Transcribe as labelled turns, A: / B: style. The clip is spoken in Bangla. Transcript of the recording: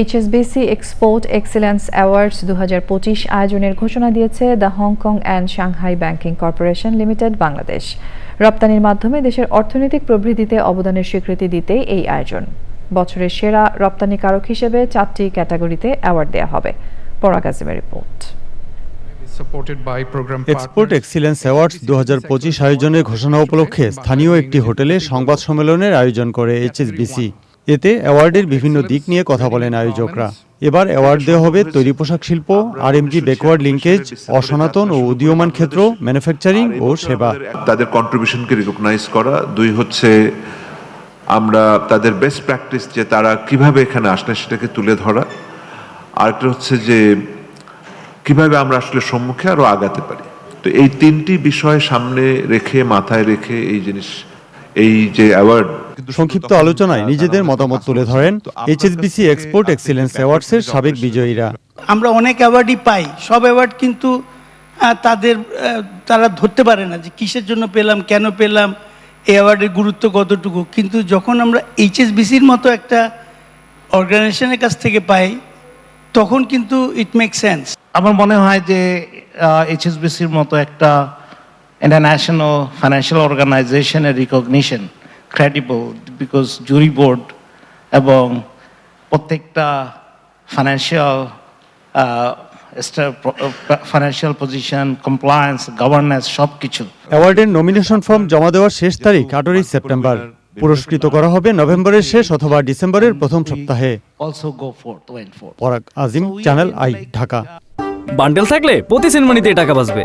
A: এইচএসবিসি এক্সপোর্ট এক্সিলেন্স অ্যাওয়ার্ডস দু আয়োজনের ঘোষণা দিয়েছে the Hong Kong and Shanghai Banking Corporation Limited Bangladesh. রপ্তানির মাধ্যমে দেশের অর্থনৈতিক প্রবৃদ্ধিতে অবদানের স্বীকৃতি দিতেই এই আয়োজন। বছরের সেরা রপ্তানিকারক হিসেবে চারটি ক্যাটাগরিতে অ্যাওয়ার্ড দেওয়া হবে। পরাগ আজিমের রিপোর্ট।
B: এক্সপোর্ট এক্সিলেন্স অ্যাওয়ার্ডস দুহাজার পঁচিশ আয়োজনের ঘোষণা উপলক্ষে স্থানীয় একটি হোটেলে সংবাদ সম্মেলনের আয়োজন করে এইচএসবিসি এতে অ্যাওয়ার্ডের বিভিন্ন দিক নিয়ে কথা বলেন আয়োজকরা। এবার অ্যাওয়ার্ড দেওয়া হবে তৈরি পোশাক শিল্প আর আরএমজি ব্যাকওয়ার্ড লিঙ্কেজ অসনাতন ও উদীয়মান ক্ষেত্র ম্যানুফ্যাকচারিং ও সেবা।
C: তাদের কন্ট্রিবিউশনকে রিকগনাইজ করা। দুই হচ্ছে, আমরা তাদের বেস্ট প্র্যাকটিস যে তারা কীভাবে এখানে আসলে সেটাকে তুলে ধরা। আরেকটা হচ্ছে যে, কীভাবে আমরা আসলে সম্মুখে আরও আগাতে পারি। তো এই তিনটি বিষয় সামনে রেখে, মাথায় রেখে এই জিনিস এই যে অ্যাওয়ার্ড
B: সংক্ষিপ্ত আলোচনায় নিজেদের মতামত তুলে ধরেন এইচএসবিসি এক্সপোর্ট এক্সিলেন্স অ্যাওয়ার্ডসের সাবেক বিজয়ীরা।
D: আমরা অনেক অ্যাওয়ার্ডই পাই। সব অ্যাওয়ার্ড কিন্তু তাদের তারা ধরতে পারে না যে কিসের জন্য পেলাম কেন পেলাম এই অ্যাওয়ার্ডের গুরুত্ব কতটুকু। কিন্তু যখন আমরা এইচএসবিসির মতো একটা অর্গানাইজেশনের কাছ থেকে পাই তখন কিন্তু ইট মেক সেন্স
E: আমার মনে হয় যে এইচএসবিসির মতো একটা ইন্টারন্যাশনাল ফাইন্যান্সিয়াল অর্গানাইজেশনের recognition credible because jury board এবং প্রত্যেকটা financial financial position compliance governance সব কিছু
B: অ্যাওয়ার্ডের নমিনেশন ফর্ম জমা দেওয়ার শেষ তারিখ আঠারোই সেপ্টেম্বর পুরস্কৃত করা হবে নভেম্বরের শেষ অথবা ডিসেম্বরের প্রথম সপ্তাহে।
E: Also go forth
B: Parag Azim channel I Dhaka
F: bundle থাকলে প্রতি সিনেমানিতে টাকা বাঁচবে।